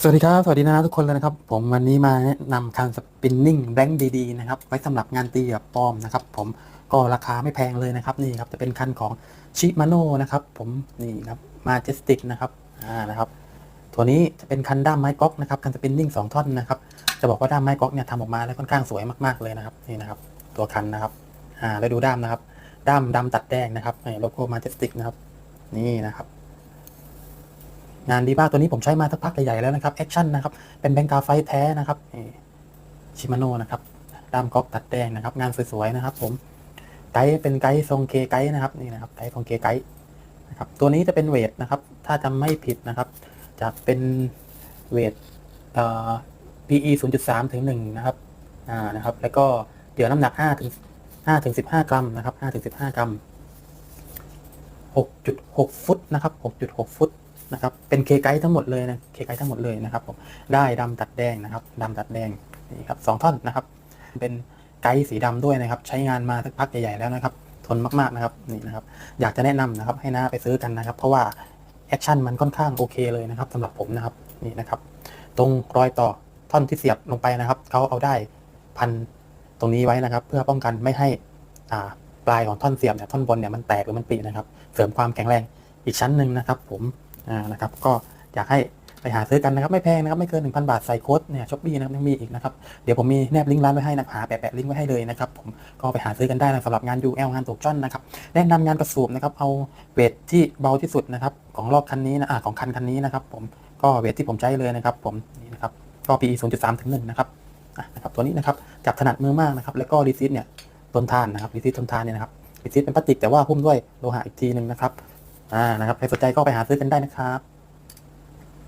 สวัสดีครับ สวัสดีนะทุกคนเลยนะครับ ผมวันนี้มาแนะนำคันสปินนิ่งแบงค์ดีๆนะครับ ไว้สำหรับงานตีแบบปลอมนะครับ ผมก็ราคาไม่แพงเลยนะครับนี่ครับจะเป็นคันของชิมาโนนะครับผมนี่ครับมาเจสติกนะครับอ่านะครับ ตัวนี้จะเป็นคันด้ามไม้ก๊อกนะครับคันสปินนิ่งสองท่อนนะครับ จะบอกว่าด้ามไม้ก๊อกเนี่ยทำออกมาแล้วค่อนข้างสวยมากๆเลยนะครับนี่นะครับ ตัวคันนะครับอ่าแล้วดูด้ามนะครับ ด้ามดำตัดแดงนะครับโลโก้มาเจสติกนะครับ นี่นะครับ งานดีบ้าตัวนี้ผมใช้มาสักพักใหญ่ๆแล้วนะครับแอคชั่นนะครับเป็นแบงกาไฟแท้นะครับชิมาโนนะครับด้ามก๊อกตัดแดงนะครับ งานสวยๆนะครับ ผมไกด์เป็นไกด์ทรงเคไกด์นะครับนี่นะครับไกด์ทรงเคไกด์นะครับตัวนี้จะเป็นเวทนะครับ ถ้าจำไม่ผิดนะครับ จะเป็นเวทเอ่อ PE 0.3 ถึง 1 นะครับอ่านะครับ แล้วก็เดี๋ยวน้ำหนัก5ถึง5ถึง15 กรัมนะครับ5ถึง15 กรัม 6.6 ฟุตนะครับ 6.6 ฟุต นะครับเป็นเคไกด์ทั้งหมดเลยนะเคไกด์ทั้งหมดเลยนะครับผมได้ดำตัดแดงนะครับดำตัดแดงนี่ครับสองท่อนนะครับ เป็นไกด์สีดำด้วยนะครับ ใช้งานมาสักพักใหญ่ๆแล้วนะครับทนมากๆนะครับนี่นะครับ อยากจะแนะนำนะครับให้น้าไปซื้อกันนะครับ เพราะว่าแอคชั่นมันค่อนข้างโอเคเลยนะครับสำหรับผมนะครับนี่นะครับ ตรงรอยต่อท่อนที่เสียบลงไปนะครับเขาเอาได้พันตรงนี้ไว้นะครับ เพื่อป้องกันไม่ให้อ่าปลายของท่อนเสียบเนี่ยท่อนบนเนี่ยมันแตกหรือมันปรินะครับ เสริมความแข็งแรงอีกชั้นหนึ่งนะครับ ผม อ่านะครับก็อยากให้ไปหาซื้อกันนะครับไม่แพงนะครับไม่เกิน 1,000 บาทใส่โค้ดเนี่ยช้อปปี้นะครับยังมีอีกนะครับเดี๋ยวผมมีแนบลิงก์ร้านไว้ให้นะหาแปะแปะลิงก์ไว้ให้เลยนะครับผมก็ไปหาซื้อกันได้นะสำหรับงาน UL งานตกจ้อนนะครับแนะนำงานกระสูบนะครับเอาเวทที่เบาที่สุดนะครับของรอบคันนี้นะอ่าของคันคันนี้นะครับผมก็เวทที่ผมใช้เลยนะครับผมนี่นะครับก็ PE 0.3ถึง1นะครับอะนะครับตัวนี้นะครับจับถนัดมือมากนะครับแล้วก็รีซิตเนี่ยทนทานนะครับรีซิตทนทานเนี่ยนะครับรีซิตเป็นพลาสติกแต่ว่าหุ้มด้วยโลหะอีกทีหนึ่งนะครับ อ่านะครับใครสนใจก็ไปหาซื้อกันได้นะครับ